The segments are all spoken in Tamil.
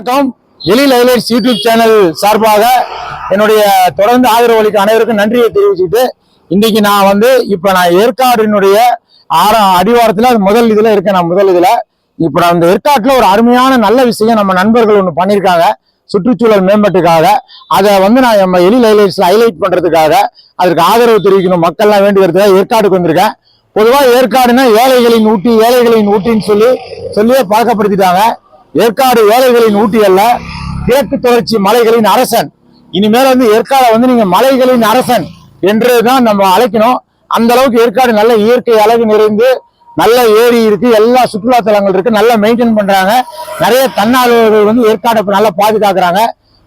வணக்கம். எழில் ஹைலைட்ஸ் யூடியூப் சேனல் சார்பாக என்னுடைய தொடர்ந்து ஆதரவு அளிக்க அனைவருக்கும் நன்றியை தெரிவிச்சுட்டு இன்னைக்கு நான் வந்து இப்ப நான் ஏற்காடினுடைய ஆறாம் அடிவாரத்துல அது முதல் இதுல இருக்கேன் நான் முதல் இதுல. இப்ப நான் இந்த ஏற்காட்டுல ஒரு அருமையான நல்ல விஷயம் நம்ம நண்பர்கள் ஒன்று பண்ணியிருக்காங்க. சுற்றுச்சூழல் மேம்பட்டுக்காக. அதை வந்து நான் நம்ம எழில் ஹைலைட்ஸ்ல ஹைலைட் பண்றதுக்காக அதற்கு ஆதரவு தெரிவிக்கணும். மக்கள்லாம் வேண்டுகிறதுக்காக ஏற்காடுக்கு வந்திருக்கேன். பொதுவாக ஏற்காடுனா ஏழைகளின் ஊட்டி ஏழைகளின் ஊட்டின்னு சொல்லி சொல்லியே பழக்கப்படுத்திட்டாங்க. ஏற்காடு ஏழைகளின் ஊட்டி அல்ல கிழக்கு தொடர்ச்சி மலைகளின் அரசன். இனிமேல் வந்து ஏற்காடை வந்து நீங்க மலைகளின் அரசன் என்று தான் நம்ம அழைக்கணும். அந்த அளவுக்கு ஏற்காடு நல்ல இயற்கை அழகு நிறைந்து நல்ல ஏரி இருக்கு எல்லா சுற்றுலா தலங்கள் இருக்கு நல்லா மெயின்டைன் பண்றாங்க. நிறைய தன்னார்வலர்கள் வந்து ஏற்காடை நல்லா பாதுகாக்கிறாங்க.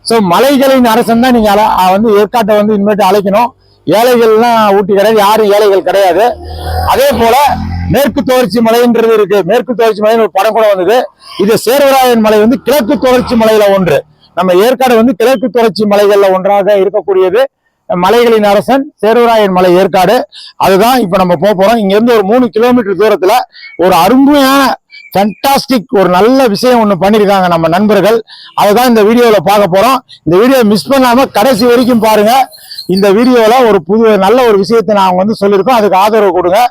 ஸோ மலைகளின் அரசன் தான் நீங்க வந்து ஏற்காட்டை வந்து இனிமேட்டு அழைக்கணும். ஏழைகள்லாம் ஊட்டி கிடையாது யாரும் ஏழைகள் கிடையாது. அதே போல மேற்கு தொடர்ச்சி மலைன்றது இருக்கு. மேற்கு தொடர்ச்சி மலைன்னு ஒரு படம் கூட வந்தது. இது சேர்வராயன் மலை வந்து கிழக்கு தொடர்ச்சி மலையில ஒன்று. நம்ம ஏற்காடு வந்து கிழக்கு தொடர்ச்சி மலைகள்ல ஒன்றாக இருக்கக்கூடியது. மலைகளின் அரசன் சேர்வராயன் மலை ஏற்காடு. அதுதான் இப்ப நம்ம போக போறோம். இங்க இருந்து ஒரு மூணு கிலோமீட்டர் தூரத்துல ஒரு அருமையான ஃபென்டாஸ்டிக் ஒரு நல்ல விஷயம் ஒன்று பண்ணியிருக்காங்க நம்ம நண்பர்கள். அதுதான் இந்த வீடியோவில் பார்க்க போகிறோம் இந்த வீடியோ மிஸ் பண்ணாம கடைசி வரைக்கும் பாருங்க. இந்த வீடியோவில் ஒரு புது நல்ல ஒரு விஷயத்தை நான் வந்து சொல்லியிருக்கோம். அதுக்கு ஆதரவு கொடுங்க.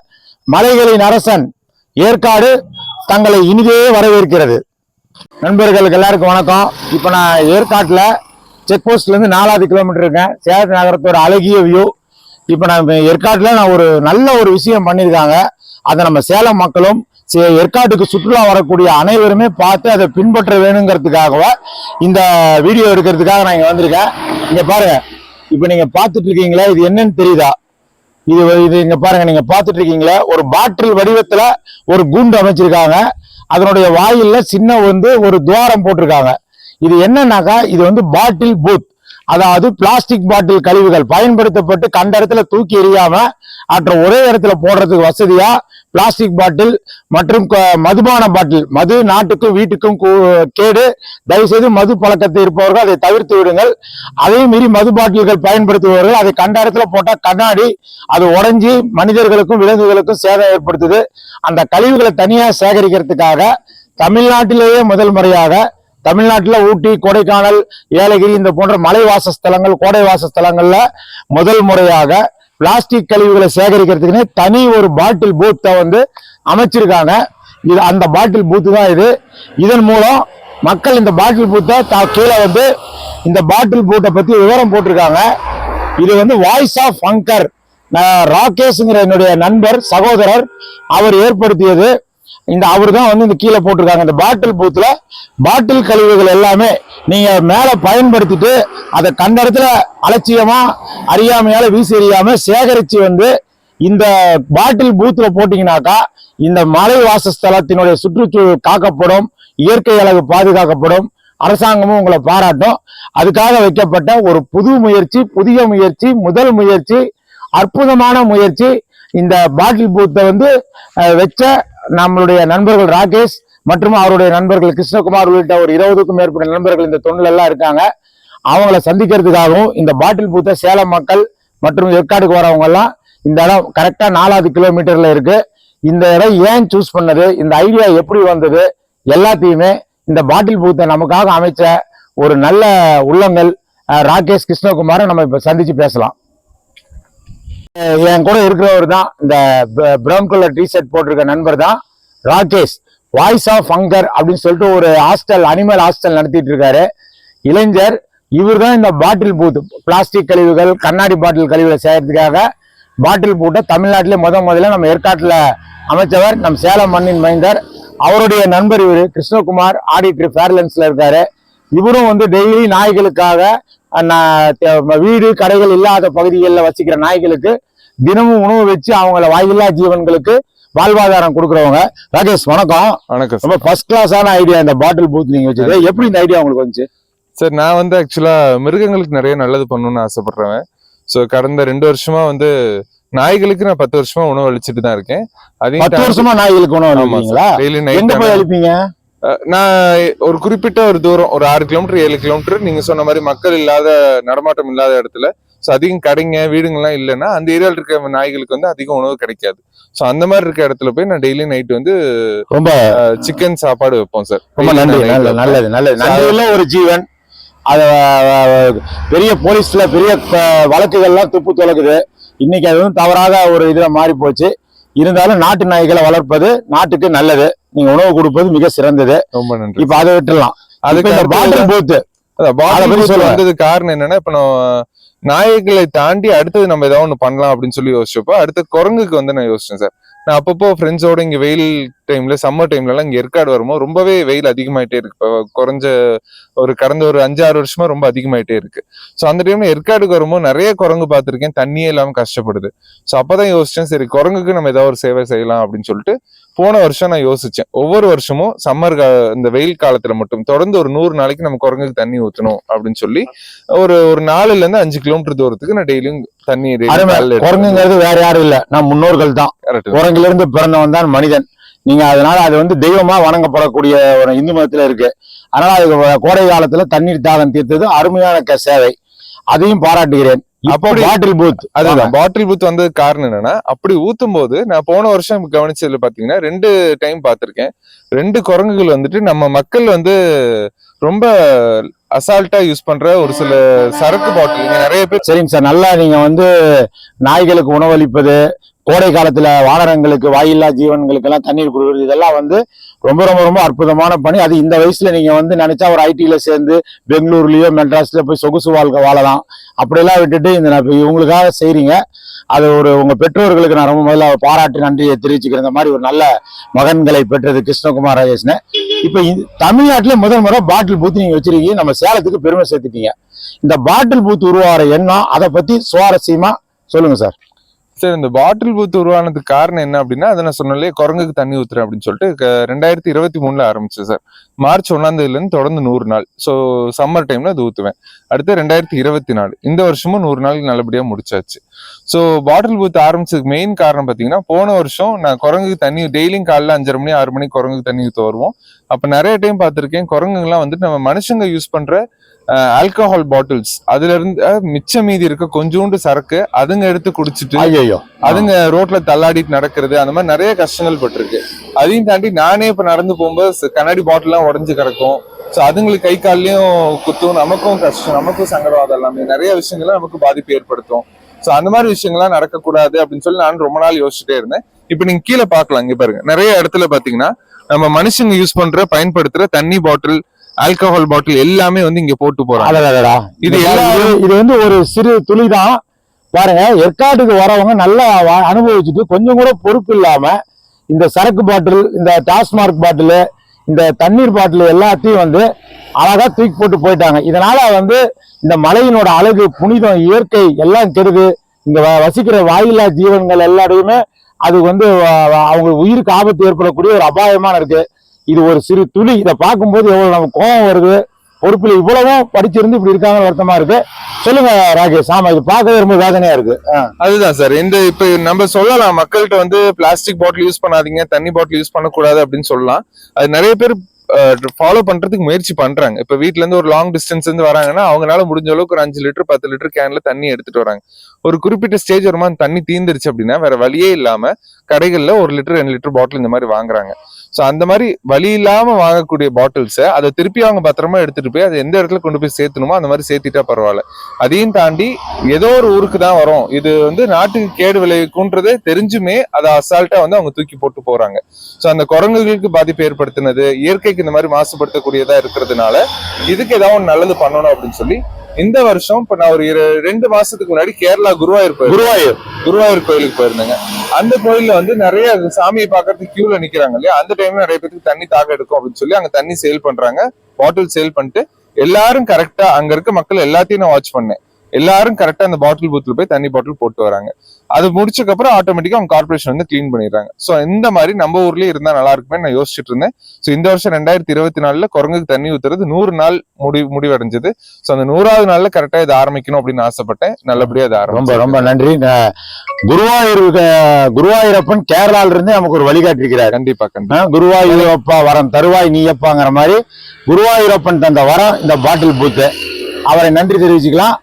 மலைகளின் அரசன் ஏற்காடு தங்களை இனிதே வரவேற்கிறது. நண்பர்களுக்கு எல்லாருக்கும் வணக்கம். இப்போ நான் ஏற்காட்டில் செக் போஸ்ட்லேருந்து நாலாவது கிலோமீட்டர் இருக்கேன். சேலத்து நகரத்தோட ஒரு அழகிய வியூ இப்போ நான் ஏற்காட்டில் நான் ஒரு நல்ல ஒரு விஷயம் பண்ணியிருக்காங்க. அதை நம்ம சேலம் மக்களும் சே- ஏற்காட்டுக்கு சுற்றுலா வரக்கூடிய அனைவருமே பார்த்து அதை பின்பற்ற வேணுங்கிறதுக்காகவோ இந்த வீடியோ எடுக்கிறதுக்காக நான் இங்கே வந்திருக்கேன். இங்கே பாருங்கள் இப்போ நீங்கள் பார்த்துட்டு இருக்கீங்களா இது என்னன்னு தெரியுதா? இது இது இங்க பாருங்க நீங்க பார்த்துட்டு இருக்கீங்களா ஒரு பாட்டில் வடிவத்துல ஒரு கூண்டு அமைச்சிருக்காங்க. அதனுடைய வாயில்ல சின்ன வந்து ஒரு துவாரம் போட்டிருக்காங்க. இது என்னன்னாக்கா இது வந்து பாட்டில் பூத் அதாவது பிளாஸ்டிக் பாட்டில் கழிவுகள் பயன்படுத்தப்பட்டு கண்ட இடத்துல தூக்கி எறியாம அற்ற ஒரே இடத்துல போடுறதுக்கு வசதியா பிளாஸ்டிக் பாட்டில் மற்றும் க- மதுபான பாட்டில் மது நாட்டுக்கும் வீட்டுக்கும் கூ- கேடு. தயவுசெய்து மது பழக்கத்தை இருப்பவர்கள் அதை தவிர்த்து விடுங்கள். அதே மீறி மது பாட்டில்கள் பயன்படுத்துபவர்கள் அதை கண்ட இடத்துல போட்டால் கண்ணாடி அது உடஞ்சி மனிதர்களுக்கும் விலங்குகளுக்கும் சேதம் ஏற்படுத்துது. அந்த கழிவுகளை தனியாக சேகரிக்கிறதுக்காக தமிழ்நாட்டிலேயே முதல் முறையாக தமிழ்நாட்டில் ஊட்டி கொடைக்கானல் ஏலகிரி இந்த போன்ற மலை வாசஸ்தலங்கள் கோடை வாசஸ்தலங்கள்ல முதல் முறையாக பிளாஸ்டிக் கழிவுகளை சேகரிக்கிறதுக்குன்னு தனி ஒரு பாட்டில் பூத்தை வந்து அமைச்சிருக்காங்க. இது அந்த பாட்டில் பூத்து தான் இது. இதன் மூலம் மக்கள் இந்த பாட்டில் பூத்தை தா- கீழே வந்து இந்த பாட்டில் பூட்டை பற்றி விவரம் போட்டிருக்காங்க. இது வந்து வாய்ஸ் ஆஃப் அங்கர் ராகேஷ்ங்கிற என்னுடைய நண்பர் சகோதரர் அவர் ஏற்படுத்தியது. இந்த அவர் தான் வந்து இந்த கீழே போட்டிருக்காங்க. இந்த பாட்டில் பூத்துல பாட்டில் கழிவுகள் எல்லாமே நீங்க மேல பயன்படுத்திட்டு அதை கண்ட இடத்துல அலட்சியமா அறியாமையால வீசி எறியாம சேகரிச்சு வந்து இந்த பாட்டில் பூத்துல போட்டீங்கன்னாக்கா இந்த மலை வாசஸ்தலத்தினுடைய சுற்றுச்சூழல் காக்கப்படும் இயற்கை அழகு பாதுகாக்கப்படும். அரசாங்கமும் உங்களை பாராட்டும். அதுக்காக வைக்கப்பட்ட ஒரு புது முயற்சி புதிய முயற்சி முதல் முயற்சி அற்புதமான முயற்சி. இந்த பாட்டில் பூத்தை வந்து வச்ச நம்மளுடைய நண்பர்கள் ராகேஷ் மற்றும் அவருடைய நண்பர்கள் கிருஷ்ணகுமார் உள்ளிட்ட ஒரு இருபதுக்கும் மேற்பட்ட நண்பர்கள் இந்த தொண்டில் எல்லாம் இருக்காங்க. அவங்கள சந்திக்கிறதுக்காகவும் இந்த பாட்டில் பூத்தை சேலம் மக்கள் மற்றும் ஏற்காடுக்கு வரவங்க எல்லாம் இந்த இடம் கரெக்டா நாலாவது கிலோமீட்டர்ல இருக்கு. இந்த இடம் ஏன் சூஸ் பண்ணது? இந்த ஐடியா எப்படி வந்தது? எல்லாத்தையுமே இந்த பாட்டில் பூத்தை நமக்காக அமைச்ச ஒரு நல்ல உள்ளங்கள் ராகேஷ் கிருஷ்ணகுமாரை நம்ம இப்ப சந்திச்சு பேசலாம். என் கூட இருக்கிறவர் தான். இந்த ப்ரௌன் கலர் டிஷர்ட் போட்டிருக்க நண்பர் தான் ராகேஷ். வாய்ஸ் ஆஃப் அங்கர் அப்படின்னு சொல்லிட்டு ஒரு ஹாஸ்டல் அனிமல் ஹாஸ்டல் நடத்திட்டு இருக்காரு. இளைஞர் இவர் தான் இந்த பாட்டில் பூத்து பிளாஸ்டிக் கழிவுகள் கண்ணாடி பாட்டில் கழிவுகளை செய்யறதுக்காக பாட்டில் பூட்டை தமிழ்நாட்டிலே முத முதல்ல நம்ம ஏற்காட்டில் அமைச்சவர் நம் சேலம் மண்ணின் மைந்தர். அவருடைய நண்பர் இவர் கிருஷ்ணகுமார் ஆடிட்டர் ஃபேர்லன்ஸில் இருக்காரு. இவரும் வந்து டெய்லி நாய்களுக்காக வீடு கடைகள் இல்லாத பகுதிகளில் வசிக்கிற நாய்களுக்கு தினமும் உணவு வச்சு அவங்கள வாயில்லா ஜீவன்களுக்கு வாழ்வாதாரம் கொடுக்குறவங்க. ராகேஷ் வணக்கம். வணக்கம் ரொம்ப ஃபர்ஸ்ட் கிளாஸான ஐடியா இந்த பாட்டில் பூத் நீங்க வச்சது எப்படி இந்த ஐடியா உங்களுக்கு வந்துச்சு? சார் நான் வந்து ஆக்சுவலா மிருகங்களுக்கு நிறைய நல்லது பண்ணணும்னு ஆசைப்படுறேன் ஸோ கடந்த ரெண்டு வருஷமா வந்து நாய்களுக்கு நான் பத்து வருஷமா உணவு அளிச்சுட்டு தான் இருக்கேன். அதையும் பத்து வருஷமா நாய்களுக்கு உணவு ஆனா- அளிப்பீங்க? அஹ், நான் ஒரு குறிப்பிட்ட ஒரு தூரம் ஒரு ஆறு கிலோமீட்டர் ஏழு கிலோமீட்டர் நீங்க சொன்ன மாதிரி மக்கள் இல்லாத நடமாட்டம் இல்லாத இடத்துல ஸோ அதிகம் கடைங்க வீடுங்கள்லாம் இல்லைன்னா அந்த ஏரியாவில் இருக்க நாய்களுக்கு வந்து அதிகம் உணவு கிடைக்காது. ஸோ அந்த மாதிரி இருக்க இடத்துல போய் நான் டெய்லி நைட் வந்து ரொம்ப சிக்கன் சாப்பாடு வைப்போம் சார். ரொம்ப நன்றி. நல்லது நல்லது நல்லது. நன்றி உள்ள ஒரு ஜீவன். அது பெரிய போலீஸ்ல பெரிய வழக்குகள்லாம் துப்பு துலக்குது. இன்னைக்கு அது வந்து தவறாக ஒரு இதுல மாறி போச்சு இருந்தாலும் நாட்டு நாய்களை வளர்ப்பது நாட்டுக்கு நல்லது. நீங்க உணவு கொடுப்பது மிக சிறந்தது. ரொம்ப நன்றி. இப்ப அதை விட்டுலாம் அதுக்கு பாட்டில் பூத்து அதான் அதை bottle பத்தி booth சொல்லுங்க. வந்தது காரணம் என்னன்னா இப்ப நம்ம நாயகளை தாண்டி அடுத்தது நம்ம ஏதாவது ஒன்று பண்ணலாம் அப்படின்னு சொல்லி யோசிச்சப்போ அடுத்த குரங்குக்கு வந்து நான் யோசிச்சேன் சார். நான் அப்பப்போ ஃப்ரெண்ட்ஸோட இங்க வெயில் டைம்ல சம்மர் டைம்ல எல்லாம் இங்க ஏற்காடு வரும்போது ரொம்பவே வெயில் அதிகமாயிட்டே இருக்கு. இப்போ குறைஞ்ச ஒரு கடந்த ஒரு அஞ்சாறு வருஷமா ரொம்ப அதிகமாயிட்டே இருக்கு. ஸோ அந்த டைம்ல ஏற்காடுக்கு வரும்போது நிறைய குரங்கு பார்த்துருக்கேன். தண்ணியே இல்லாம கஷ்டப்படுது. ஸோ அப்பதான் யோசிச்சேன் சரி குரங்குக்கு நம்ம ஏதாவது ஒரு சேவை செய்யலாம் அப்படின்னு சொல்லிட்டு போன வருஷம் நான் யோசிச்சேன். ஒவ்வொரு வருஷமும் சம்மர் இந்த வெயில் காலத்துல மட்டும் தொடர்ந்து ஒரு நூறு நாளைக்கு நம்ம குரங்குக்கு தண்ணி ஊத்தணும் அப்படின்னு சொல்லி ஒரு ஒரு நாலுல இருந்து அஞ்சு கிலோமீட்டர் தூரத்துக்கு நான் டெய்லியும் தண்ணி குரங்குங்கிறது வேற யாரும் இல்ல. நம் முன்னோர்கள் தான். குரங்குல இருந்து பிறந்தவன் தான் மனிதன். நீங்க அதனால அது வந்து தெய்வமா வணங்கப்படக்கூடிய ஒரு இந்து மதத்துல இருக்கு. அதனால அது கோடை காலத்துல தண்ணீர் தாகம் தீர்த்தது அருமையான க- சேவை. அதையும் பாராட்டுகிறேன். அப்போ பாட்டில் பூத் அதுதான். பாட்டில் பூத் வந்ததுக்கு காரணம் என்னன்னா அப்படி ஊத்தும் போது நான் போன வருஷம் கவனிச்சதுல பாத்தீங்கன்னா ரெண்டு டைம் பார்த்திருக்கேன் ரெண்டு குரங்குகள் வந்துட்டு நம்ம மக்கள் வந்து ரொம்ப அசால்ட்டா யூஸ் பண்ற ஒரு சில சரக்கு பாட்டில் இங்க நிறைய பேர் சரிங்க சார் நல்லா நீங்க வந்து நாய்களுக்கு உணவளிப்பது கோடை காலத்துல வானரங்களுக்கு வாயில்லா ஜீவன்களுக்கு எல்லாம் தண்ணீர் கொடுக்குறது இதெல்லாம் வந்து ரொம்ப ரொம்ப ரொம்ப அற்புதமான பணி. அது இந்த வயசுல நீங்க வந்து நினைச்சா ஒரு ஐடியில சேர்ந்து பெங்களூர்லயோ மெட்ராஸ்ல போய் சொகுசு வாழ்க்கை வாழலாம். அப்படியெல்லாம் விட்டுட்டு இந்த நான் இவங்களுக்காக செய்றீங்க. அது ஒரு உங்க பெற்றோர்களுக்கு நான் ரொம்ப முதல்ல பாராட்டு நன்றியை தெரிவிச்சுக்கிற மாதிரி ஒரு நல்ல மகன்களை பெற்றது கிருஷ்ணகுமார் ராஜேஷ்னு. இப்ப தமிழ்நாட்டுல முதல் முறை பாட்டில் பூத்து நீங்க வச்சிருக்கீங்க. நம்ம சேலத்துக்கு பெருமை சேர்த்துட்டீங்க. இந்த பாட்டில் பூத்து உருவாகிற எண்ணம் அதை பத்தி சுவாரஸ்யமா சொல்லுங்க சார். சரி இந்த பாட்டில் பூத் உருவானதுக்கு காரணம் என்ன அப்படின்னா அதை நான் சொன்னாலே குரங்குக்கு தண்ணி ஊத்துறேன் அப்படின்னு சொல்லிட்டு ரெண்டாயிரத்தி இருபத்தி மூணுல ஆரம்பிச்சேன் சார். மார்ச் ஒன்னாம் தேதியிலேருந்து தொடர்ந்து நூறு நாள். ஸோ சம்மர் டைம்ல அது ஊத்துவேன். அடுத்து ரெண்டாயிரத்தி இருபத்தி நாலு. இந்த வருஷமும் நூறு நாள் நல்லபடியா முடிச்சாச்சு. ஸோ பாட்டில் பூத் ஆரம்பிச்சதுக்கு மெயின் காரணம் பார்த்தீங்கன்னா போன வருஷம் நான் குரங்குக்கு தண்ணி டெய்லியும் காலைல அஞ்சரை மணி ஆறு மணிக்கு குரங்குக்கு தண்ணி ஊற்ற வருவோம். அப்போ நிறைய டைம் பார்த்துருக்கேன். குரங்குங்கெல்லாம் வந்துட்டு நம்ம மனுஷங்க யூஸ் பண்ற ஆல்கஹால் பாட்டில்ஸ் அதுல இருந்து அஹ், மிச்சம் மீதி இருக்க கொஞ்சோண்டு சரக்கு அதுங்க எடுத்து குடிச்சிட்டு ஐயோ அதுங்க ரோட்ல தள்ளாடிட்டு நடக்கிறது அந்த மாதிரி நிறைய கஷ்டங்கள் பட்டிருக்கு. அதையும் தாண்டி நானே இப்ப நடந்து போகும்போது கண்ணாடி பாட்டில் எல்லாம் உடஞ்சு கிடக்கும். ஸோ அதுங்களுக்கு கை கால்லயும் குத்தும். நமக்கும் கஷ்டம். நமக்கும் சங்கடம் அது எல்லாமே. நிறைய விஷயங்களை நமக்கு பாதிப்பு ஏற்படுத்தும். ஸோ அந்த மாதிரி விஷயங்கள்லாம் நடக்கக்கூடாது அப்படின்னு சொல்லி நான் ரொம்ப நாள் யோசிச்சுட்டே இருந்தேன். இப்போ நீங்க கீழே பார்க்கலாம் இங்க பாருங்க. நிறைய இடத்துல பாத்தீங்கன்னா நம்ம மனுஷங்க யூஸ் பண்ற பயன்படுத்துற தண்ணி பாட்டில் ஆல்கஹால் பாட்டில் எல்லாமே வந்து இங்க போட்டு போறாங்க. இது இது எல்லா- இது- வந்து ஒரு சிறு துளி தான் பாருங்க ஏற்காட்டுக்கு வரவங்க நல்லா அனுபவிச்சுட்டு கொஞ்சம் கூட பொறுப்பு இல்லாம இந்த சரக்கு பாட்டில் இந்த டாஸ்மார்க் பாட்டில் இந்த தண்ணீர் பாட்டில் எல்லாத்தையும் வந்து அழகா தூக்கி போட்டு போயிட்டாங்க. இதனால வந்து இந்த மலையினோட அழகு புனிதம் இயற்கை எல்லாம் கெடுது. இங்க வசிக்கிற வாயில்லா ஜீவன்கள் எல்லாரையுமே அது வந்து அவங்களுக்கு உயிருக்கு ஆபத்து ஏற்படக்கூடிய ஒரு அபாயமான இருக்கு. இது ஒரு சிறு துளி. இதை பார்க்கும்போது எவ்வளவு நமக்கு கோபம் வருது. பொறுப்பில் இவ்வளவும் படிச்சிருந்து இப்படி இருக்காங்க வருத்தமா இருக்கு. சொல்லுங்க ராகேஷ். ஆமா இது பார்க்கவே ரொம்ப வேதனையா இருக்கு. அதுதான் சார். இந்த இப்ப நம்ம சொல்லலாம் மக்கள்கிட்ட வந்து பிளாஸ்டிக் பாட்டில் யூஸ் பண்ணாதீங்க தண்ணி பாட்டில் யூஸ் பண்ணக்கூடாது அப்படின்னு சொல்லலாம். அது நிறைய பேர் ஃபாலோ பண்றதுக்கு முயற்சி பண்றாங்க. இப்ப வீட்ல இருந்து ஒரு லாங் டிஸ்டன்ஸ் இருந்து வராங்கன்னா அவங்களால முடிஞ்ச அளவுக்கு ஒரு அஞ்சு லிட்டர் பத்து லிட்டர் கேன்ல தண்ணி எடுத்துட்டு வராங்க. ஒரு குறிப்பிட்ட ஸ்டேஜ் வருமா தண்ணி தீந்துருச்சு அப்படின்னா வேற வழியே இல்லாம கடைகள்ல ஒரு லிட்டர் ரெண்டு லிட்டர் பாட்டில் இந்த மாதிரி வாங்குறாங்க. ஸோ அந்த மாதிரி வழி இல்லாமல் வாங்கக்கூடிய பாட்டில்ஸை அதை திருப்பி அவங்க பத்திரமா எடுத்துட்டு போய் அதை எந்த இடத்துல கொண்டு போய் சேர்த்தணுமோ அந்த மாதிரி சேர்த்திட்டா பரவாயில்ல. அதையும் தாண்டி ஏதோ ஒரு ஊருக்கு தான் வரும். இது வந்து நாட்டுக்கு கேடு விளைவிக்கும்ன்றதே தெரிஞ்சுமே அதை அசால்ட்டா வந்து அவங்க தூக்கி போட்டு போறாங்க. ஸோ அந்த குரங்குகளுக்கு பாதிப்பு ஏற்படுத்தினது இயற்கைக்கு இந்த மாதிரி மாசுபடுத்தக்கூடியதா இருக்கிறதுனால இதுக்கு ஏதாவது ஒன்று நல்லது பண்ணணும் அப்படின்னு சொல்லி இந்த வருஷம் இப்ப நான் ஒரு ரெண்டு மாசத்துக்கு முன்னாடி கேரளா குருவாயூர் போயிருந்தேன். குருவாயூர். குருவாயூர் கோயிலுக்கு போயிருந்தேங்க. அந்த கோயில்ல வந்து நிறைய சாமியை பார்க்கறதுக்கு கியூல நிக்கிறாங்க இல்லையா? அந்த டைம்ல நிறைய பேருக்கு தண்ணி தாக எடுக்கும் அப்படின்னு சொல்லி அங்க தண்ணி சேல் பண்றாங்க. பாட்டில் சேல் பண்ணிட்டு எல்லாரும் கரெக்டா அங்க இருக்க மக்கள் எல்லாத்தையும் நான் வாட்ச் பண்ணேன். எல்லாரும் கரெக்டா அந்த பாட்டில் பூத்துல போய் தண்ணி பாட்டில் போட்டு வராங்க. அது முடிச்சதுக்கு அப்புறம் ஆட்டோமேட்டிக்கா அவங்க கார்பரேஷன் வந்து க்ளீன் பண்ணிடுறாங்க. சோ இந்த மாதிரி நம்ம ஊர்லயே இருந்தா நல்லா இருக்குமே நான் யோசிச்சுட்டு இருந்தேன். சோ இந்த வருஷம் ரெண்டாயிரத்தி இருபத்தி நாலுல குரங்குக்கு தண்ணி ஊத்துறது நூறு நாள் முடி முடிவடைஞ்சது. சோ அந்த நூறாவது நாள்ல கரெக்டா இதை ஆரம்பிக்கணும் அப்படின்னு ஆசைப்பட்டேன். நல்லபடியா அதை ரொம்ப ரொம்ப நன்றி. குருவாயூர் குருவாயூரப்பன் கேரளால இருந்து நமக்கு ஒரு வழிகாட்டி இருக்கிறார் கண்டிப்பா. கண்டிப்பா குருவாயூரப்பா வரம் தருவாய் நீயப்பாங்கிற மாதிரி குருவாயூரப்பன் தந்த வரம் இந்த பாட்டில் பூத்து. அவரை நன்றி தெரிவிச்சுக்கலாம்.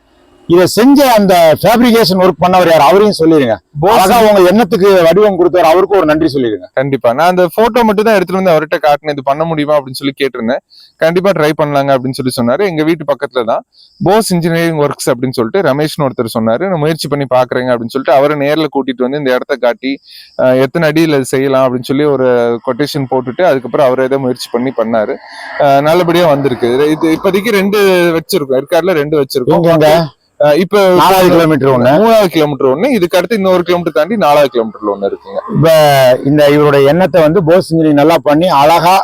இதை செஞ்ச அந்த ஃபேப்ரிகேஷன் ஒர்க் பண்ணவர் யார்? அவரையும் சொல்லிருங்க அழகா உங்க எண்ணத்துக்கு வடிவம் கொடுத்தவர் அவருக்கும் ஒரு நன்றி சொல்லிருங்க கண்டிப்பா. நான் அந்த போட்டோ மட்டும் தான் எடுத்துட்டு வந்து அவர்கிட்ட காட்டினேன். இது பண்ண முடியுமா அப்படின்னு சொல்லி கேட்டிருந்தேன். கண்டிப்பா ட்ரை பண்ணலாங்க அப்படின்னு சொல்லி சொன்னாரு. எங்க வீட்டு பக்கத்துல தான் போஸ் இன்ஜினியரிங் ஒர்க்ஸ் அப்படின்னு சொல்லிட்டு ரமேஷ்னு ஒருத்தர் சொன்னாரு. நான் முயற்சி பண்ணி பாக்குறேங்க அப்படின்னு சொல்லிட்டு அவரை நேர்ல கூட்டிட்டு வந்து இந்த இடத்த காட்டி எத்தனை அடியில செய்யலாம் அப்படின்னு சொல்லி ஒரு கொட்டேஷன் போட்டுட்டு அதுக்கப்புறம் அவர் ஏதோ முயற்சி பண்ணி பண்ணாரு. நல்லபடியா வந்திருக்கு. இது- இப்போதைக்கு ரெண்டு வச்சிருக்கோம். ஏற்காடுல ரெண்டு வச்சிருக்கோம். இப்ப நாலாவது கிலோமீட்டர் ஒண்ணு. மூணாவது கிலோமீட்டர் ஒண்ணு இதுக்கு அடுத்து இன்னொரு கிலோமீட்டர் தாண்டி நாலாவது கிலோமீட்டர்ல ஒண்ணு இருக்குங்க. இப்ப இந்த இவருடைய எண்ணத்தை வந்து போஸ் இன்ஜினியரிங் நல்லா பண்ணி அழகா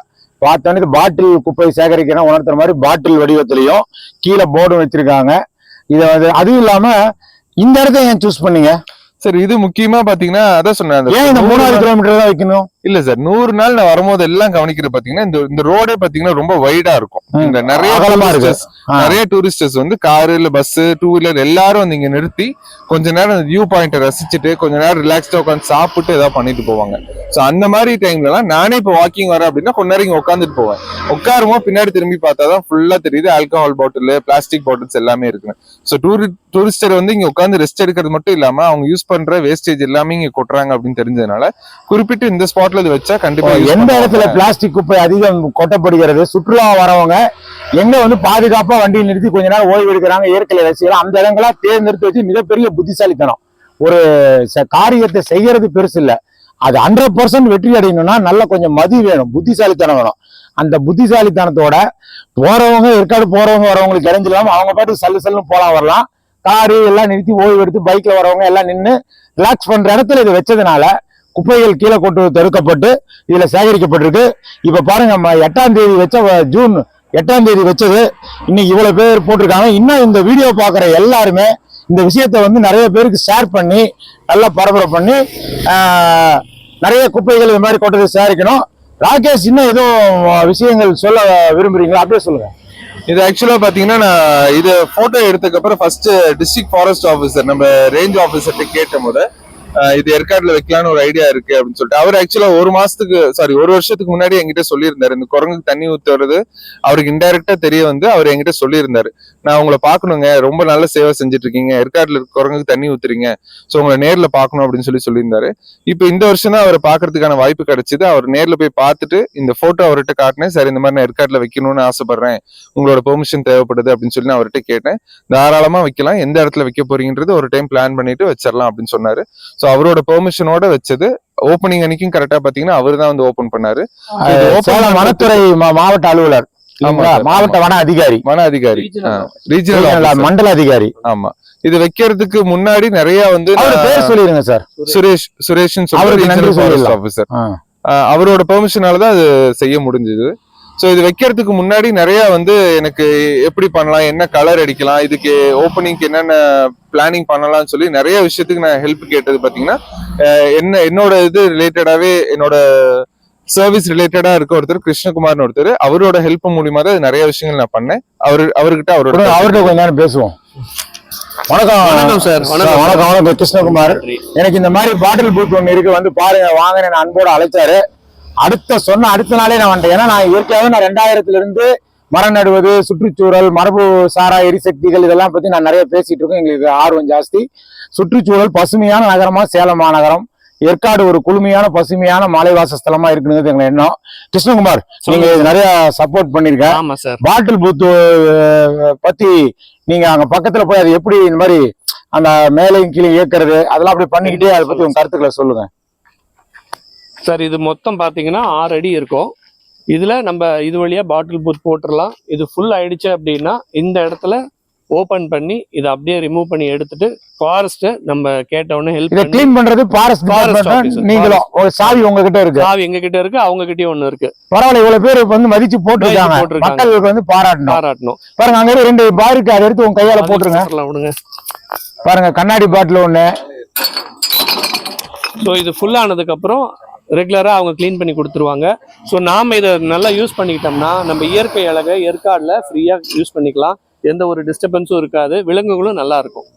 பார்த்தோன்னே பாட்டில் குப்பை சேகரிக்கணும் உணர்த்துற மாதிரி பாட்டில் வடிவத்திலையும் கீழே போர்டும் வச்சிருக்காங்க. இதை வந்து அதுவும் இல்லாம இந்த இடத்த ஏன் சூஸ் பண்ணீங்க? சரி இது முக்கியமா பாத்தீங்கன்னா அதான் சொன்னேன் ஏன் இந்த மூணாவது கிலோமீட்டர் தான் வைக்கணும்? இல்ல சார் நூறு நாள் நான் வரும்போது எல்லாம் கவனிக்கிற பாத்தீங்கன்னா இந்த இந்த ரோடே பாத்தீங்கன்னா ரொம்ப வைடா இருக்கும். இந்த நிறைய. நிறைய டூரிஸ்டர்ஸ் வந்து காரு இல்ல பஸ் டூ வீலர் எல்லாரும் வந்து இங்க நிறுத்தி கொஞ்ச நேரம் வியூ பாயிண்ட ரசிச்சுட்டு கொஞ்ச நேரம் ரிலாக்ஸ்டா உட்காந்து சாப்பிட்டு ஏதாவது பண்ணிட்டு போவாங்க. சோ அந்த மாதிரி டைம்ல எல்லாம் நானே இப்போ வாக்கிங் வரேன் அப்படின்னா கொஞ்ச நேரம் இங்க உட்காந்துட்டு போவேன். உட்காருமோ பின்னாடி திரும்பி பார்த்தா தான் ஃபுல்லா தெரியுது ஆல்கஹால் பாட்டில் பிளாஸ்டிக் பாட்டில்ஸ் எல்லாமே இருக்கு. ஸோ டூரி டூரிஸ்டர் வந்து இங்க உட்காந்து ரெஸ்ட் எடுக்கிறது மட்டும் இல்லாம அவங்க யூஸ் பண்ற வேஸ்டேஜ் எல்லாமே இங்க கொட்டுறாங்க அப்படின்னு தெரிஞ்சதுனால குறிப்பிட்டு இந்த ஸ்பாட்ல இது வச்சா கண்டிப்பா எந்த. இடத்துல பிளாஸ்டிக் குப்பை அதிகம் கொட்டப்படுகிறது சுற்றுலா வரவங்க எங்க வந்து பாதுகாப்பா வண்டியை நிறுத்தி கொஞ்ச நேரம் ஓய்வு எடுக்கிறாங்க இயற்கை ரசிகலாம் அந்த இடங்களா தேர்ந்தெடுத்து வச்சு மிகப்பெரிய புத்திசாலித்தனம். ஒரு காரியத்தை செய்யறது பெருசு இல்ல. அது ஹண்ட்ரட் பர்சன்ட் வெற்றி அடையணும்னா நல்ல கொஞ்சம் மதி வேணும் புத்திசாலித்தனம் வேணும். அந்த புத்திசாலித்தனத்தோட போறவங்க ஏற்காடு போறவங்க வரவங்களுக்கு இறஞ்சிடாம அவங்க பாட்டு சல்லு சல்லுன்னு போலாம் வரலாம். காரு எல்லாம் நிறுத்தி ஓய்வு எடுத்து பைக்ல வரவங்க எல்லாம் நின்று ரிலாக்ஸ் பண்ற இடத்துல இது வச்சதுனால குப்பைகள் கீழே கொண்டு தடுக்கப்பட்டு இதில் சேகரிக்கப்பட்டிருக்கு. இப்போ பாருங்க எட்டாம் தேதி வச்ச ஜூன் எட்டாம் தேதி வச்சது. இன்னைக்கு இவ்வளோ பேர் போட்டிருக்காங்க. இன்னும் இந்த வீடியோ பார்க்குற எல்லாருமே இந்த விஷயத்த வந்து நிறைய பேருக்கு ஷேர் பண்ணி நல்லா பரபரை பண்ணி நிறைய குப்பைகள் இது மாதிரி கொட்டதை சேகரிக்கணும். ராகேஷ் இன்னும் எதுவும் விஷயங்கள் சொல்ல விரும்புறீங்களா? அப்படியே சொல்லுங்க. இது ஆக்சுவலாக பார்த்தீங்கன்னா நான் இது ஃபோட்டோ எடுத்ததுக்கப்புறம் first first district forest officer நம்ம ரேஞ்ச் ஆஃபீஸர்கிட்ட கேட்ட போது இது ஏற்காடுல வைக்கலாம்னு ஒரு ஐடியா இருக்கு அப்படின்னு சொல்லிட்டு. அவர் ஆக்சுவலா ஒரு மாசத்துக்கு சாரி ஒரு வருஷத்துக்கு முன்னாடி என்கிட்ட சொல்லியிருந்தாரு. இந்த குரங்குக்கு தண்ணி ஊத்துறது அவருக்கு இன்டைரக்டா தெரிய வந்து அவர் என்கிட்ட சொல்லியிருந்தாரு. நான் உங்களை பாக்கணுங்க ரொம்ப நல்ல சேவை செஞ்சுட்டு இருக்கீங்க ஏற்காடுல இருக்க குரங்குக்கு தண்ணி ஊத்துறீங்க. ஸோ உங்களை நேர்ல பார்க்கணும் அப்படின்னு சொல்லி சொல்லியிருந்தாரு. இப்போ இந்த வருஷம் தான் அவரை பாக்குறதுக்கான வாய்ப்பு கிடைச்சது. அவர் நேர்ல போய் பார்த்துட்டு இந்த போட்டோ அவர்கிட்ட காட்டினேன். சரி இந்த மாதிரி நான் ஏற்காடுல வைக்கணும்னு ஆசைப்படுறேன். உங்களோட பெர்மிஷன் தேவைப்படுது அப்படின்னு சொல்லி நான் அவர்கிட்ட கேட்டேன். தாராளமா வைக்கலாம். எந்த இடத்துல வைக்க போறீங்கன்றது ஒரு டைம் பிளான் பண்ணிட்டு வச்சிடலாம் அப்படின்னு சொன்னாரு. ஸோ அவரோட பெர்மிஷனோட வச்சது ஓப்பனிங் அன்னைக்கும் கரெக்டா பாத்தீங்கன்னா அவர் தான் வந்து ஓபன் பண்ணாரு. வனத்துறை மாவட்ட அலுவலர் மாவட்ட வன அதிகாரி. வன அதிகாரி. ரீஜனல்? மண்டல அதிகாரி. ஆமா. இது வைக்கிறதுக்கு முன்னாடி நிறைய வந்து பேர் சொல்லிருங்க சார். சுரேஷ் சுரேஷ்னு நன்றி சொல்லி. ஆஃபீஸர். அவரோட பெர்மிஷனால தான் அது செய்ய முடிஞ்சது. ஸோ இது வைக்கிறதுக்கு முன்னாடி நிறைய வந்து எனக்கு எப்படி பண்ணலாம் என்ன கலர் அடிக்கலாம் இதுக்கு ஓப்பனிங்க்கு என்னென்ன பிளானிங் பண்ணலாம்னு சொல்லி நிறைய விஷயத்துக்கு நான் ஹெல்ப் கேட்டது பார்த்தீங்கன்னா என்ன என்னோட இது ரிலேட்டடாவே என்னோட சர்வீஸ் ரிலேட்டடா இருக்க ஒருத்தர் கிருஷ்ணகுமார்னு ஒருத்தர். அவரோட ஹெல்ப் மூலியமா தான் நிறைய விஷயங்கள் நான் பண்ணேன். அவர் அவர்கிட்ட அவரோட அவர்கிட்ட கொஞ்ச நேரம் பேசுவோம். வணக்கம். வணக்கம் சார், வணக்கம். வணக்கம் வணக்கம் கிருஷ்ணகுமார். எனக்கு இந்த மாதிரி பாட்டில் பூத் ஒன்று இருக்கு வந்து பாருங்க வாங்க நான் அன்போடு அழைச்சாரு. அடுத்த சொன்ன அடுத்த நாளே நான் வந்துட்டேன் ஏன்னா நான் இயற்கையாகவே நான் ரெண்டாயிரத்துல இருந்து மரம் நடுவது சுற்றுச்சூழல் மரபு சாரா எரிசக்திகள் இதெல்லாம் பத்தி நான் நிறைய பேசிட்டு இருக்கோம். எங்களுக்கு ஆர்வம் ஜாஸ்தி. சுற்றுச்சூழல் பசுமையான நகரமா சேலம் மாநகரம். ஏற்காடு ஒரு குளுமையான பசுமையான மலைவாசஸ்தலமா இருக்குங்கிறது எங்க எண்ணம். கிருஷ்ணகுமார் நீங்க நிறைய சப்போர்ட் பண்ணிருக்க. பாட்டில் பூத்து பத்தி நீங்க அங்க பக்கத்துல போய் அது எப்படி இந்த மாதிரி அந்த மேலையும் கீழே இயக்குறது அதெல்லாம் அப்படி பண்ணிக்கிட்டே அதை பத்தி உங்க கருத்துக்களை சொல்லுங்க. சார் இது மொத்தம் பாத்தீங்கன்னா ஆறு அடி இருக்கும். இதுல நம்ம இது வழியா பாட்டில் பூத் போட்டுடலாம் இது ஃபுல் ஆயிடுச்சு அப்படின்னா இந்த இடத்துல ஓபன் பண்ணி இதை அப்படியே ரிமூவ் பண்ணி எடுத்துட்டு ஃபாரஸ்ட் நம்ம கேட்டவொடனே ஹெல்ப் கிளீன் பண்றது ஃபாரஸ்ட் officer, நீங்களும். ஒரு சாவி உங்ககிட்ட இருக்கு. சாவி எங்க கிட்ட இருக்கு அவங்க கிட்டயும் ஒண்ணு இருக்கு. பரவாயில்ல இவ்வளவு பேர் வந்து மதிச்சு போட்டிருக்காங்க. மக்களுக்கு வந்து பாராட்டணும். பாராட்டணும். பாருங்க அங்க ரெண்டு பாருக்கு அதை எடுத்து உங்க கையால போட்டுருங்க. விடுங்க. பாருங்க கண்ணாடி பாட்டில் ஒண்ணு. ஸோ இது ஃபுல் ஆனதுக்கு அப்புறம் ரெகுலரா அவங்க க்ளீன் பண்ணி கொடுத்துருவாங்க. ஸோ நாம இதை நல்லா யூஸ் பண்ணிக்கிட்டோம்னா நம்ம இயற்கை அழகை ஏற்காடுல ஃப்ரீயா யூஸ் பண்ணிக்கலாம். எந்த ஒரு டிஸ்டர்பன்ஸும் இருக்காது. விலங்குகளும் நல்லா இருக்கும்.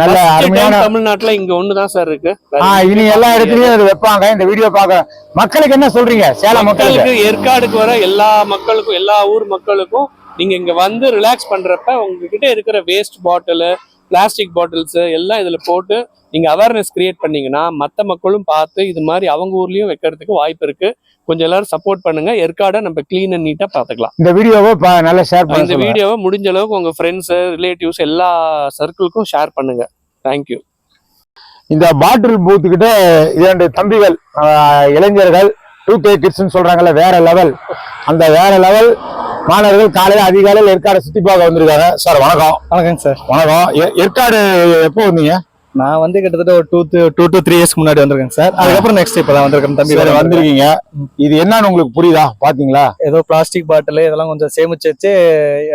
நல்ல அருமையான தமிழ்நாட்டுல இங்க ஒண்ணுதான் சார் இருக்கு. இனி எல்லா இடத்துலயும் அது வைப்பாங்க. இந்த வீடியோ பார்க்க மக்களுக்கு என்ன சொல்றீங்க? சேலம் மக்களுக்கு. ஏற்காடுக்கு வர எல்லா மக்களுக்கும் எல்லா ஊர் மக்களுக்கும் நீங்க இங்க வந்து ரிலாக்ஸ் பண்றப்ப உங்ககிட்ட இருக்கிற வேஸ்ட் பாட்டில் பிளாஸ்டிக் பாட்டில்ஸ் எல்லாம் இதுல போட்டு நீங்க அவேர்னஸ் கிரியேட் பண்ணீங்கன்னா மற்ற மக்களும் பார்த்து இது மாதிரி அவங்க ஊர்லயும் வைக்கிறதுக்கு வாய்ப்பு இருக்கு. கொஞ்சம் எல்லாரும் சப்போர்ட் பண்ணுங்க. ஏற்காடை நம்ம கிளீன் அண்ட் நீட்டா பாத்துக்கலாம் இந்த வீடியோவை ப- நல்லா ஷேர் இந்த பண்ணி வீடியோவை முடிஞ்ச அளவுக்கு உங்க ஃப்ரெண்ட்ஸ் ரிலேட்டிவ்ஸ் எல்லா சர்க்கிளுக்கும் ஷேர் பண்ணுங்க. தேங்க்யூ இந்த பாட்டில் பூத் கிட்ட இரண்டு தம்பிகள் இளைஞர்கள் டூ கே கிட்ஸ்னு சொல்றாங்கல்ல வேற லெவல் அந்த வேற லெவல் மாணவர்கள் காலையில அதிகாலையில் ஏற்காடு சுத்தி பார்க்க வந்திருக்காங்க. சார் வணக்கம். வணக்கங்க சார். வணக்கம். ஏற்காடு எப்போ வந்தீங்க? நான் வந்து கிட்டத்தட்ட ஒரு two two to three years முன்னாடி வந்திருக்கேங்க சார். அதுக்கப்புறம் நெக்ஸ்ட் இப்போ தான் வந்திருக்கேன் தம்பி வேற வந்து வந்திருக்கீங்க. இது என்னன்னு உங்களுக்கு புரியுதா? பாத்தீங்களா? ஏதோ பிளாஸ்டிக் பாட்டில் இதெல்லாம் கொஞ்சம் சேமிச்சு வச்சு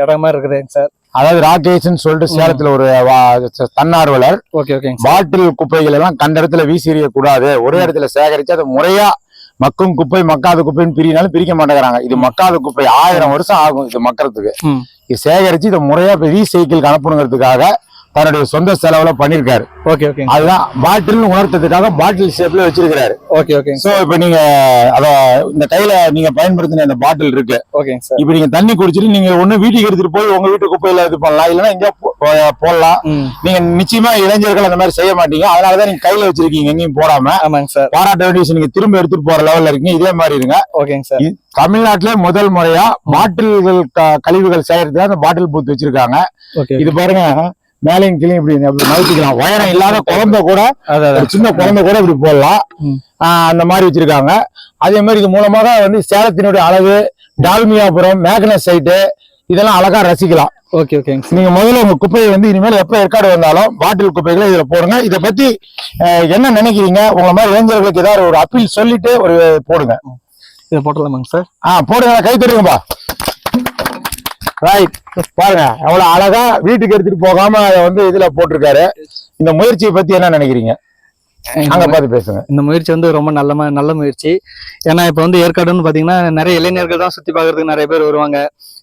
இடமா இருக்குதுங்க சார். அதாவது ராகேஷ்னு சொல்லிட்டு சேலத்துல ஒரு தன்னார்வலர். ஓகே சார் பாட்டில் குப்பைகள் எல்லாம் கண்ட இடத்துல வீசி எறிய கூடாது ஒரே இடத்துல சேகரிச்சு அதை முறையா மக்கும் குப்பை மக்காத குப்பைன்னு பிரினாலும் பிரிக்க மாட்டேங்கிறாங்க. இது மக்காத குப்பை. ஆயிரம் வருஷம் ஆகும் இது மக்கறதுக்கு. இது சேகரிச்சு இதை முறையா ரீசைக்கிள் அனுப்பணுங்கிறதுக்காக தன்னுடைய சொந்த செலவுல பண்ணிருக்காரு. ஓகே ஓகேங்க அதுதான் பாட்டில் உணர்த்ததுக்காக பாட்டில் ஷேப்ல வச்சிருக்காரு ஓகே ஓகேங்க சோ இப்ப நீங்க அத இந்த கையில நீங்க பயன்படுத்தின இந்த பாட்டில் இருக்கு. ஓகேங்க சார் இப்ப நீங்க தண்ணி குடிச்சிட்டு நீங்க ஒண்ணு வீட்டுக்கு எடுத்துட்டு போய் உங்க வீட்டு குப்பையில இது பண்ணலாம். இல்லைன்னா எங்கேயோ போடலாம். நீங்க நிச்சயமா இளைஞர்கள் அந்த மாதிரி செய்ய மாட்டீங்க. அதனாலதான் நீங்க கையில வச்சிருக்கீங்க எங்கேயும் போடாம. ஆமாங்க சார் பாராட்ட வேண்டிய நீங்க திரும்ப எடுத்துட்டு போற லெவல்ல இருக்கீங்க. இதே மாதிரி இருங்க. ஓகேங்க சார் தமிழ்நாட்டிலே முதல் முறையா பாட்டில்கள் கழிவுகள் சேகரித்து அந்த பாட்டில் பூத் வச்சிருக்காங்க. ஓகே இது பாருங்க. மேலையும் கீழே இப்படி அப்படி நவுத்திக்கலாம் உயரம் இல்லாத குழந்தை கூட சின்ன குழந்தை கூட இப்படி போடலாம். அந்த மாதிரி வச்சிருக்காங்க. அதே மாதிரி இது மூலமாக வந்து சேலத்தினுடைய அளவு டால்மியாபுரம் மேக்னசைட்டு இதெல்லாம் அழகா ரசிக்கலாம். Okay sir. நீங்க முதல்ல உங்க குப்பையை வந்து இனிமேல் எப்ப ஏற்காடு வந்தாலும் பாட்டில் குப்பைகளை இதுல போடுங்க. இதை பத்தி என்ன நினைக்கிறீங்க? உங்களை மாதிரி இளைஞர்களுக்கு ஏதாவது ஒரு அப்பீல் சொல்லிட்டு ஒரு போடுங்க. இதை போட்டலாமாங்க சார்? ஆ போடுங்க. கை தருங்கப்பா ரைட் பாருங்க எவ்வளவு அழகா வீட்டுக்கு எடுத்துட்டு போகாம அதை வந்து இதுல போட்டிருக்காரு. இந்த முயற்சியை பத்தி என்ன நினைக்கிறீங்க? அங்க பார்த்து பேசுங்க. இந்த முயற்சி வந்து ரொம்ப நல்ல ம- நல்ல முயற்சி. ஏன்னா இப்போ வந்து ஏற்காடுன்னு பார்த்தீங்கன்னா நிறைய இளைஞர்கள் தான் சுற்றி பார்க்கறதுக்கு நிறைய பேர் வருவாங்க.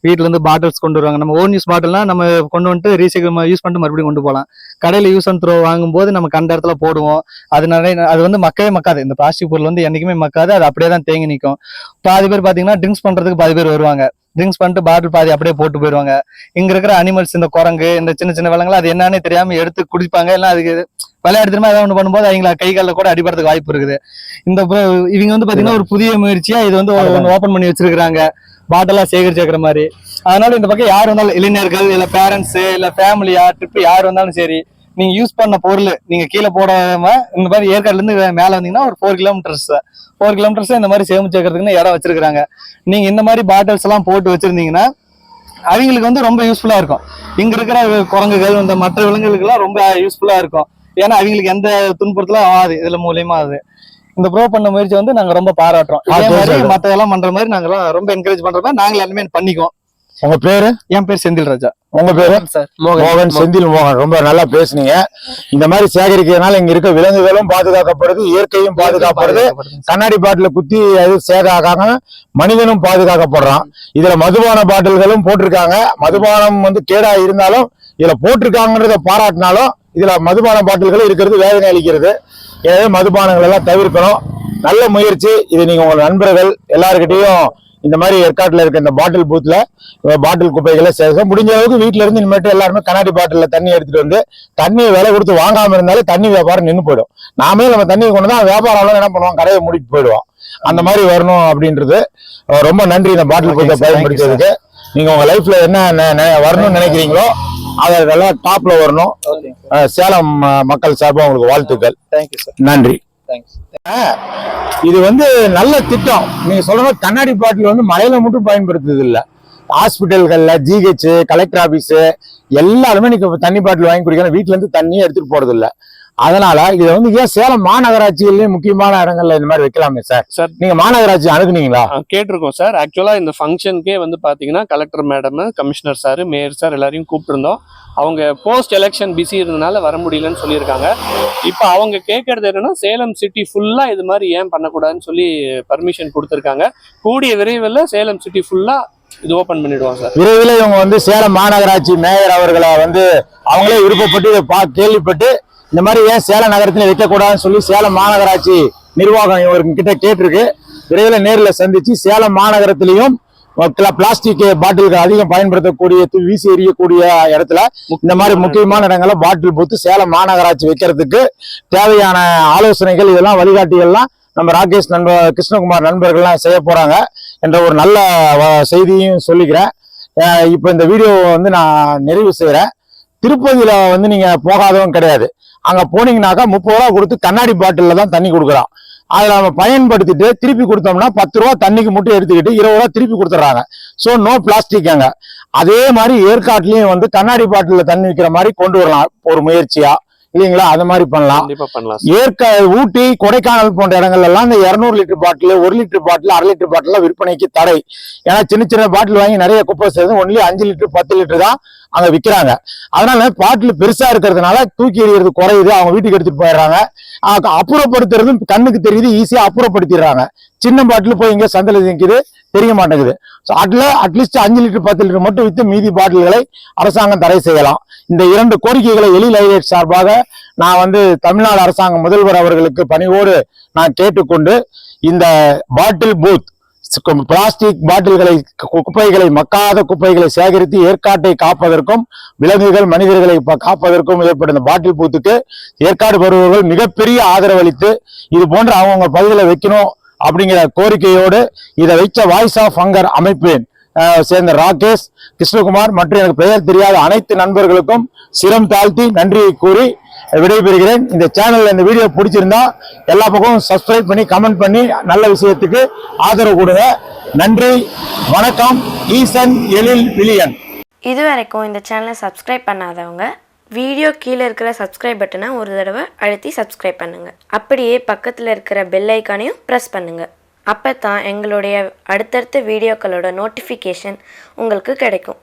வீட்ல இருந்து பாட்டில்ஸ் கொண்டு வருவாங்க. நம்ம ஓன் யூஸ் பாட்டில்னா நம்ம கொண்டு வந்துட்டு ரீசைக்கிள் யூஸ் பண்ணிட்டு மறுபடியும் கொண்டு போகலாம். கடையில் யூஸ் அண்ட் த்ரோ வாங்கும்போது நம்ம கண்ட இடத்துல போடுவோம். அது நிறைய அது வந்து மக்கவே மக்காது. இந்த பிளாஸ்டிக் பொருள் வந்து என்னைக்குமே மக்காது. அது அப்படியே தான் தேங்கி நிற்கும் பாதி பேர் பார்த்தீங்கன்னா ட்ரிங்க்ஸ் பண்ணுறதுக்கு பாதி பேர் வருவாங்க. ட்ரிங்க்ஸ் பண்ணிட்டு பாட்டில் பாதி அப்படியே போட்டு போயிடுவாங்க. இங்க இருக்கிற அனிமல்ஸ் இந்த குரங்கு இந்த சின்ன சின்ன விலங்குகள் அது என்னன்னு தெரியாம எடுத்து குடிப்பாங்க. எல்லாம் அதுக்கு விளையாட்டு திரும்ப ஏதாவது ஒன்று பண்ணும்போது அவங்கள கை காலில் கூட அடிபடுறதுக்கு வாய்ப்பு இருக்குது. இந்த இவங்க வந்து பாத்தீங்கன்னா ஒரு புதிய முயற்சியா இது வந்து ஒன்று ஓப்பன் பண்ணி வச்சிருக்காங்க பாட்டெல்லாம் சேகரிச்சு வைக்கிற மாதிரி. அதனால இந்த பக்கம் யார் வந்தாலும் இளைஞர்கள் இல்ல பேரண்ட்ஸ் இல்ல ஃபேமிலியா ட்ரிப் யார் வந்தாலும் சரி நீங்க யூஸ் பண்ண பொருள் நீங்க கீழே போடாம இந்த மாதிரி ஏற்காடுல இருந்து மேல வந்தீங்கன்னா ஒரு ஃபோர் கிலோமீட்டர்ஸ் ஃபோர் கிலோமீட்டர்ஸ் இந்த மாதிரி சேமிச்சு வைக்கிறதுக்குன்னு இடம் வச்சிருக்காங்க நீங்க இந்த மாதிரி பாட்டில்ஸ் எல்லாம் போட்டு வச்சிருந்தீங்கன்னா அவங்களுக்கு வந்து ரொம்ப யூஸ்ஃபுல்லா இருக்கும். இங்க இருக்கிற குரங்குகள் இந்த மற்ற விலங்குகளுக்கு எல்லாம் ரொம்ப யூஸ்ஃபுல்லா இருக்கும். ஏன்னா அவங்களுக்கு எந்த துன்புறுத்தலும் ஆகாது. இதுல மூலியமா அது. இந்த ப்ரோ பண்ண முயற்சி வந்து நாங்க ரொம்ப பாராட்டுறோம். ஆ, மாதிரி சரி. மத்த எல்லாம் பண்ற மாதிரி நாங்க எல்லாம் ரொம்ப என்கரேஜ் பண்ற மாதிரி நாங்க எல்லாமே பண்ணிக்குவோம். உங்க பேரு? என் பேர் செந்தில் ராஜா. உங்க பேரு? சார். மோகன் செந்தில் மோகன். ரொம்ப நல்லா பேசுனீங்க. இந்த மாதிரி சேகரிக்கிறதுனால இங்க இருக்க விலங்குகளும் பாதுகாக்கப்படுது இயற்கையும் பாதுகாக்கப்படுது. கண்ணாடி பாட்டில குத்தி அது சேதாகாம மனிதனும் பாதுகாக்கப்படுறான். இதுல மதுபான பாட்டில்களும் போட்டிருக்காங்க. மதுபானம் வந்து கேடா இருந்தாலும் இதுல போட்டிருக்காங்கன்றத பாராட்டினாலும் இதுல மதுபான பாட்டில்களும் இருக்கிறது வேதனை அளிக்கிறது. எனவே மதுபானங்கள் எல்லாம் தவிர்க்கணும். நல்ல முயற்சி. இது நீங்க உங்க நண்பர்கள் எல்லாருக்கிட்டையும் இந்த மாதிரி ஏற்காட்டுல இருக்க இந்த பாட்டில் பூத்ல பாட்டில் குப்பைகளை சேர்க்க முடிஞ்ச அளவுக்கு வீட்ல இருந்து இனிமேட்டு எல்லாருமே கண்ணாடி பாட்டில்ல தண்ணி எடுத்துட்டு வந்து தண்ணியை விலை கொடுத்து வாங்காம இருந்தாலே தண்ணி வியாபாரம் நின்று போயிடும். நாமே நம்ம தண்ணியை கொண்டு தான் வியாபாரம் என்ன பண்ணுவோம்? கடையை மூடிட்டு போயிடுவோம். அந்த மாதிரி வரணும் அப்படின்றது. ரொம்ப நன்றி இந்த பாட்டில் பூத்தை sir. Thank you, பயன்படுத்தியதுக்கு. நீங்க உங்க லைஃப்ல என்ன வரணும்னு நினைக்கிறீங்களோ அதை எல்லாம் டாப்ல வரணும். சேலம் மக்கள் சார்பா உங்களுக்கு வாழ்த்துக்கள். நன்றி. இது வந்து நல்ல திட்டம். நீங்க சொல்ற கண்ணாடி பாட்டில் வந்து மழையில மட்டும் பயன்படுத்துறது இல்ல. ஹாஸ்பிட்டல்கள்ல ஜிஹெச் கலெக்டர் ஆபீஸ் எல்லாருமே நீங்க தண்ணி பாட்டில் வாங்கி குடிக்கணும். வீட்ல இருந்து தண்ணியே எடுத்துட்டு போறது இல்ல அதனால இதை வந்து ஏன் சேலம் மாநகராட்சியிலேயே முக்கியமான இடங்கள்ல இந்த மாதிரி வைக்கலாமே சார்? சார் நீங்க மாநகராட்சி அணுகுனீங்களா? கேட்டிருக்கோம் சார். ஆக்சுவலா இந்த ஃபங்க்ஷனுக்கே வந்து பாத்தீங்கன்னா collector madam commissioner sir mayor sir எல்லாரையும் கூப்பிட்டுருந்தோம். அவங்க போஸ்ட் எலெக்ஷன் பிஸி இருந்தனால வர முடியலன்னு சொல்லியிருக்காங்க. இப்போ அவங்க கேட்கறது என்னன்னா சேலம் சிட்டி ஃபுல்லா இது மாதிரி ஏன் பண்ணக்கூடாதுன்னு சொல்லி பர்மிஷன் கொடுத்துருக்காங்க. கூடிய விரைவில் சேலம் சிட்டி ஃபுல்லா இது ஓபன் பண்ணிடுவோம் சார். விரைவில் இவங்க வந்து சேலம் மாநகராட்சி மேயர் அவர்களை வந்து அவங்களே விருப்பப்பட்டு கேள்விப்பட்டு இந்த மாதிரி ஏன் சேலம் நகரத்தில் வைக்கக்கூடாதுன்னு சொல்லி சேலம் மாநகராட்சி நிர்வாகம் இவருக்கு கிட்ட கேட்டிருக்கு. விரைவில் நேரில் சந்திச்சு சேலம் மாநகரத்திலையும் பிளாஸ்டிக் பாட்டில்கள் அதிகம் பயன்படுத்தக்கூடிய து- வீசி எறியக்கூடிய இடத்துல இந்த மாதிரி முக்கியமான இடங்கள்ல பாட்டில் பூத்து சேலம் மாநகராட்சி வைக்கிறதுக்கு தேவையான ஆலோசனைகள் இதெல்லாம் வழிகாட்டிகள்லாம் நம்ம ராகேஷ் நண்பர் கிருஷ்ணகுமார் நண்பர்கள்லாம் செய்ய போறாங்க என்ற ஒரு நல்ல செய்தியும் சொல்லிக்கிறேன். இப்போ இந்த வீடியோ வந்து நான் நிறைவு செய்கிறேன் திருப்பதியில வந்து நீங்க போகாதவங்க கிடையாது. அங்க போனீங்கன்னாக்கா முப்பது ரூபா கொடுத்து கண்ணாடி பாட்டிலில் தான் தண்ணி கொடுக்குறான். அதை நம்ம பயன்படுத்திட்டு திருப்பி கொடுத்தோம்னா பத்து ரூபா தண்ணிக்கு மட்டும் எடுத்துக்கிட்டு இருபது ரூபா திருப்பி கொடுத்துட்றாங்க. ஸோ நோ பிளாஸ்டிக் அங்க. அதே மாதிரி ஏற்காட்டுலயும் வந்து கண்ணாடி பாட்டிலில் தண்ணி விற்கிற மாதிரி கொண்டு வரலாம். ஒரு முயற்சியா? இல்லைங்களா? அது மாதிரி பண்ணலாம். பண்ணலாம் ஏற்க ஊட்டி கொடைக்கானல் போன்ற இடங்கள்ல எல்லாம் இந்த இருநூறு லிட்டர் பாட்டில் ஒரு லிட்டர் பாட்டில் அரை லிட்டர் பாட்டில் விற்பனைக்கு தடை. ஏன்னா சின்ன சின்ன பாட்டில் வாங்கி நிறைய குப்பை சேர்ந்து ஒன்லி அஞ்சு லிட்டர் பத்து லிட்டர் தான் அங்க விற்கிறாங்க அதனால பாட்டில் பெருசா இருக்கிறதுனால தூக்கி எறிகிறது குறையுது. அவங்க வீட்டுக்கு எடுத்துட்டு போயிடுறாங்க. அப்புறப்படுத்துறது கண்ணுக்கு தெரியுது ஈஸியா அப்புறப்படுத்திடுறாங்க. சின்ன பாட்டில் போய் இங்க சந்தையில் நிற்குது தெரிய மாட்டேங்குது. ஸோ அதில் அட்லீஸ்ட் அஞ்சு லிட்டர் பத்து லிட்டர் மட்டும் வித்து மீதி பாட்டில்களை அரசாங்கம் தடை செய்யலாம். இந்த இரண்டு கோரிக்கைகளை எழில் லைலேட் சார்பாக நான் வந்து தமிழ்நாடு அரசாங்க முதல்வர் அவர்களுக்கு பணிவோடு நான் கேட்டுக்கொண்டு இந்த பாட்டில் பூத் பிளாஸ்டிக் பாட்டில்களை கு- குப்பைகளை மக்காத குப்பைகளை சேகரித்து ஏற்காட்டை காப்பதற்கும் விலங்குகள் மனிதர்களை காப்பதற்கும் ஏற்பட்ட பாட்டில் பூத்துக்கு ஏற்காடு வருபவர்கள் மிகப்பெரிய ஆதரவு அளித்து இது போன்ற அவங்கவுங்க பகுதியில் வைக்கணும் அப்படிங்கிற கோரிக்கையோடு இதை வைச்ச வாய்ஸ் ஆஃப் ஹங்கர் அமைப்பேன். சேர்ந்த ராகேஷ் கிருஷ்ணகுமார் மற்றும் எனக்கு பெயர் தெரியாத அனைத்து நண்பர்களுக்கும் சிரம் தாழ்த்தி நன்றியை கூறி விடைபெறுகிறேன். இந்த சேனல்ல இந்த வீடியோ பிடிச்சிருந்தா எல்லா பக்கமும் சப்ஸ்கிரைப் பண்ணி கமெண்ட் பண்ணி நல்ல விஷயத்துக்கு ஆதரவு கொடுங்க. நன்றி வணக்கம். ஈசன் எழில் விலியன் இது வரைக்கும் இந்த சேனலை சப்ஸ்கிரைப் பண்ணாதவங்க வீடியோ கீழே இருக்கிற சப்ஸ்கிரைப் பட்டனை ஒரு தடவை அழுத்தி சப்ஸ்கிரைப் பண்ணுங்கள் அப்படியே பக்கத்தில் இருக்கிற பெல் ஐக்கானையும் ப்ரெஸ் பண்ணுங்கள் அப்போ தான் எங்களுடைய அடுத்தடுத்த வீடியோக்களோட நோட்டிஃபிகேஷன் உங்களுக்கு கிடைக்கும்.